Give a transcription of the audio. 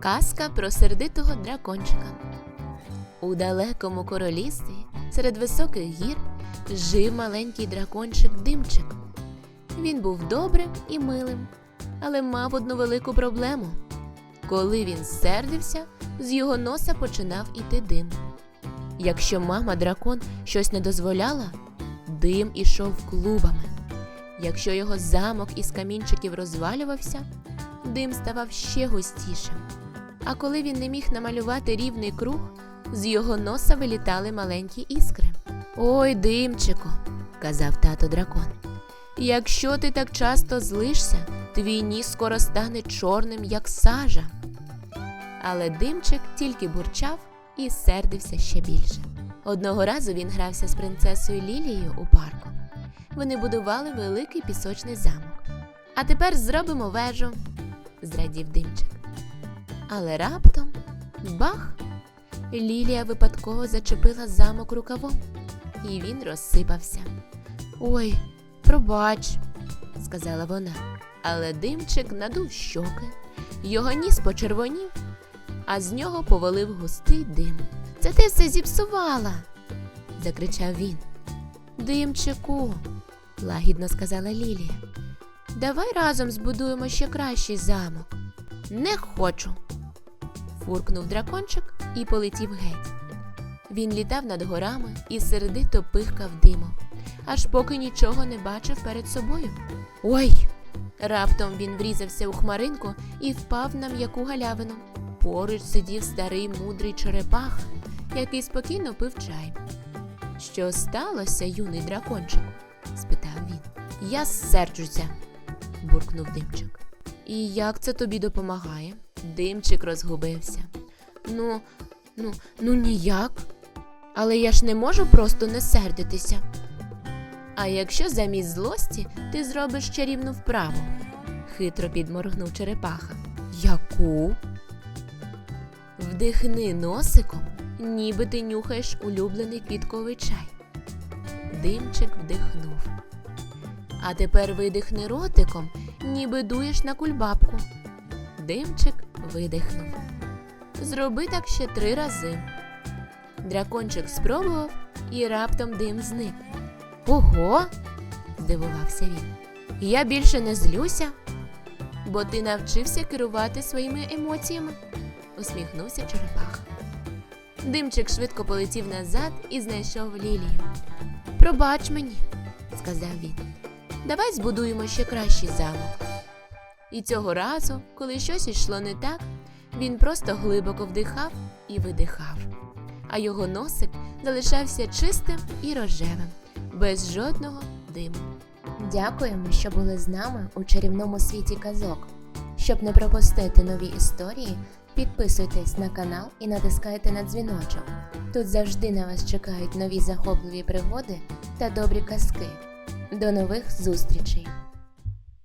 Казка про сердитого дракончика. У далекому королівстві серед високих гір жив маленький дракончик Димчик. Він був добрим і милим, але мав одну велику проблему. Коли він сердився, з його носа починав іти дим. Якщо мама дракон щось не дозволяла, дим ішов клубами. Якщо його замок із камінчиків розвалювався, дим ставав ще густішим. А коли він не міг намалювати рівний круг, з його носа вилітали маленькі іскри. Ой, димчику, казав тато дракон. Якщо ти так часто злишся, твій ніс скоро стане чорним, як сажа. Але димчик тільки бурчав і сердився ще більше. Одного разу він грався з принцесою Лілією у парку. Вони будували великий пісочний замок. А тепер зробимо вежу, зрадів димчик. Але раптом бах! Лілія випадково зачепила замок рукавом, і він розсипався. Ой, пробач, сказала вона. Але димчик надув щоки, його ніс почервонів, а з нього повалив густий дим. Це ти все зіпсувала, закричав він. Димчику, лагідно сказала Лілія. Давай разом збудуємо ще кращий замок. Не хочу. Фуркнув дракончик і полетів геть. Він літав над горами і сердито пихкав димом, аж поки нічого не бачив перед собою. Ой! Раптом він врізався у хмаринку і впав на м'яку галявину. Поруч сидів старий мудрий черепаха, який спокійно пив чай. Що сталося, юний дракончику? спитав він. Я серджуся, буркнув димчик. І як це тобі допомагає? Димчик розгубився. Ну, ну, ну ніяк. Але я ж не можу просто не сердитися. А якщо замість злості ти зробиш чарівну вправу? хитро підморгнув черепаха. Яку? Вдихни носиком, ніби ти нюхаєш улюблений квітковий чай. Димчик вдихнув. А тепер видихни ротиком, ніби дуєш на кульбабку. Димчик видихнув. Зроби так ще три рази. Дракончик спробував і раптом дим зник. Ого. здивувався він. Я більше не злюся, бо ти навчився керувати своїми емоціями, усміхнувся черепаха. Димчик швидко полетів назад і знайшов Лілію. Пробач мені, сказав він. Давай збудуємо ще кращий замок. І цього разу, коли щось йшло не так, він просто глибоко вдихав і видихав, а його носик залишався чистим і рожевим, без жодного диму. Дякуємо, що були з нами у чарівному світі казок. Щоб не пропустити нові історії, підписуйтесь на канал і натискайте на дзвіночок. Тут завжди на вас чекають нові захопливі пригоди та добрі казки. До нових зустрічей!